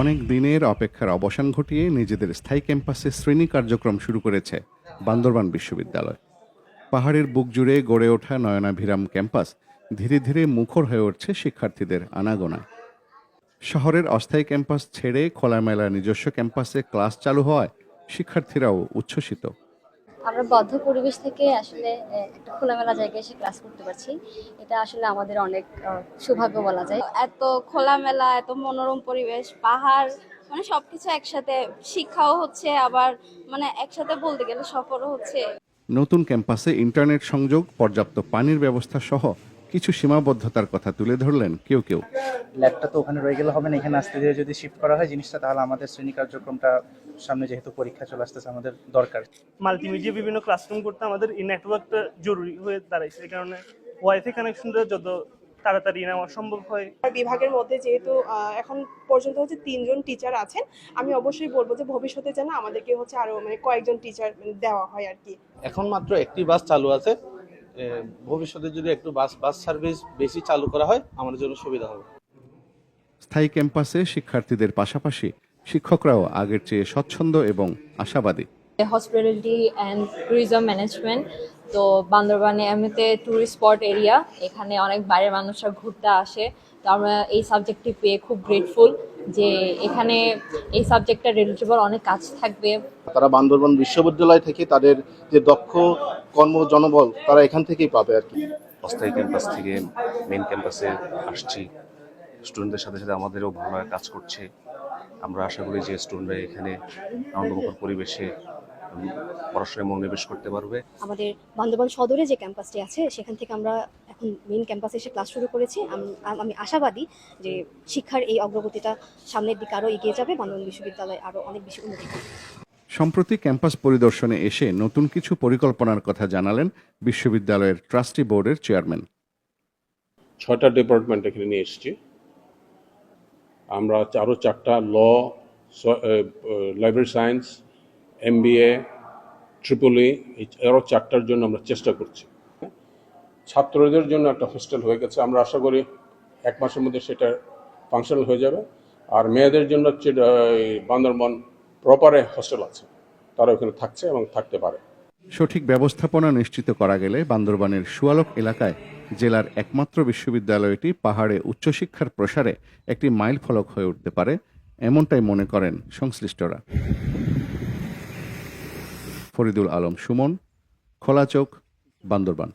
অনেক দিনের অপেক্ষার অবসান ঘটিয়ে নিজেদের স্থায়ী ক্যাম্পাসে শ্রেণি কার্যক্রম শুরু করেছে বান্দরবান বিশ্ববিদ্যালয়। পাহাড়ের বুক জুড়ে গড়ে ওঠা নয়নাভিরাম ক্যাম্পাস ধীরে ধীরে মুখর হয়ে উঠছে শিক্ষার্থীদের আনাগোনায়। শহরের অস্থায়ী ক্যাম্পাস ছেড়ে খোলামেলা নিজস্ব ক্যাম্পাসে ক্লাস চালু হওয়ায় শিক্ষার্থীরাও উচ্ছ্বসিত। আমরা বদ্ধ পরিবেশ থেকে আসলে একটা খোলামেলা জায়গায় এসে ক্লাস করতে পারছি। এটা আসলে আমাদের অনেক সৌভাগ্য বলা যায়। এত খোলামেলা এত মনোরম পরিবেশ পাহাড় মানে সবকিছু একসাথে শিক্ষাও হচ্ছে আবার মানে একসাথে বলতে গেলে সফরও হচ্ছে। নতুন ক্যাম্পাসে ইন্টারনেট সংযোগ পর্যাপ্ত পানির ব্যবস্থা সহ কিছু সীমাবদ্ধতার কথা তুলে ধরলেন কেউ কেউ। ল্যাবটা তো ওখানে রয়ে গেলে হবে না এখানে আসতে ধীরে যদি শিফট করা হয় জিনিসটা তাহলে আমাদের শ্রেণি কার্যক্রমটা সামনে যেহেতু পরীক্ষা চলে আসতেছে আমাদের দরকার। মাল্টিমিডিয়া বিভিন্ন ক্লাসরুম করতে আমাদের এই নেটওয়ার্কটা জরুরি হয়ে দাঁড়াইছে এই কারণে ওয়াইফাই কানেকশনটা যত তাড়াতাড়ি নেওয়া সম্ভব হয়। আর বিভাগের মধ্যে যেহেতু এখন পর্যন্ত হচ্ছে তিনজন টিচার আছেন আমি অবশ্যই বলব যে ভবিষ্যতে যেন আমাদেরকে হচ্ছে আরও মানে কয়েকজন টিচার দেওয়া হয় আর কি। এখন মাত্র একটি বাস চালু আছে ভবিষ্যতে যদি একটু বাস বাস সার্ভিস বেশি চালু করা হয় আমাদের জন্য সুবিধা হবে। স্থায়ী ক্যাম্পাসে শিক্ষার্থীদের পাশাপাশি শিক্ষকরাও আগের চেয়ে স্বচ্ছন্দ এবং আশাবাদী। হসপিটালিটি অ্যান্ড ট্যুরিজম ম্যানেজমেন্ট তো বান্দরবানে এমনিতে ট্যুরিস্ট স্পট এরিয়া এখানে অনেক বাইরের মানুষরা ঘুরতে আসে। তো আমরা এই সাবজেক্টটি পেয়ে খুব গ্রেটফুল যে এখানে এই সাবজেক্টটা রিলেটেবল অনেক কাজ থাকবে। তারা বান্দরবান বিশ্ববিদ্যালয় থেকে তাদের যে দক্ষ কর্ম জনবল তারা এখান থেকেই পাবে আর কি। অস্থায়ী ক্যাম্পাস থেকে মেন ক্যাম্পাসে আসছি। স্টুডেন্টদের সাথে সাথে আমাদেরও ভালো কাজ করছে। আমরা আশা করি যে স্টুডেন্টরা এখানে আনন্দমুখর পরিবেশে পড়াশোনায় মনোনিবেশ করতে পারবে। আমাদের বান্দরবান সদরে যে ক্যাম্পাসটি আছে সেখান থেকে আমরা এখন মেইন ক্যাম্পাসে এসে ক্লাস শুরু করেছি। আমি আশাবাদী যে শিক্ষার এই অগ্রগতিটা সামনের দিকে আরও এগিয়ে যাবে বান্দরবান বিশ্ববিদ্যালয় আরও অনেক বেশি উন্নতি করবে। সম্প্রতি ক্যাম্পাস পরিদর্শনে এসে নতুন কিছু পরিকল্পনার কথা জানালেন বিশ্ববিদ্যালয়ের ট্রাস্টি বোর্ডের চেয়ারম্যান। ছয়টা ডিপার্টমেন্ট এখানে নিয়ে এসেছি। আমরা আরও চারটা law library science M B A Tripoli আরও চারটার জন্য আমরা চেষ্টা করছি। ছাত্রদের জন্য একটা হোস্টেল হয়ে গেছে। আমরা আশা করি এক মাসের মধ্যে সেটা ফাংশনাল হয়ে যাবে। আর মেয়েদের জন্য হচ্ছে বান্দরবন প্রপারে হোস্টেল আছে। তারা ওখানে থাকছে এবং থাকতে পারে। সঠিক ব্যবস্থাপনা নিশ্চিত করা গেলে বান্দরবানের সুয়ালক এলাকায় জেলার একমাত্র বিশ্ববিদ্যালয়টি পাহাড়ে উচ্চশিক্ষার প্রসারে একটি মাইল ফলক হয়ে উঠতে পারে, এমনটাই মনে করেন সংশ্লিষ্টরা। ফরিদুল আলম সুমন খোলা চোখ বান্দরবান।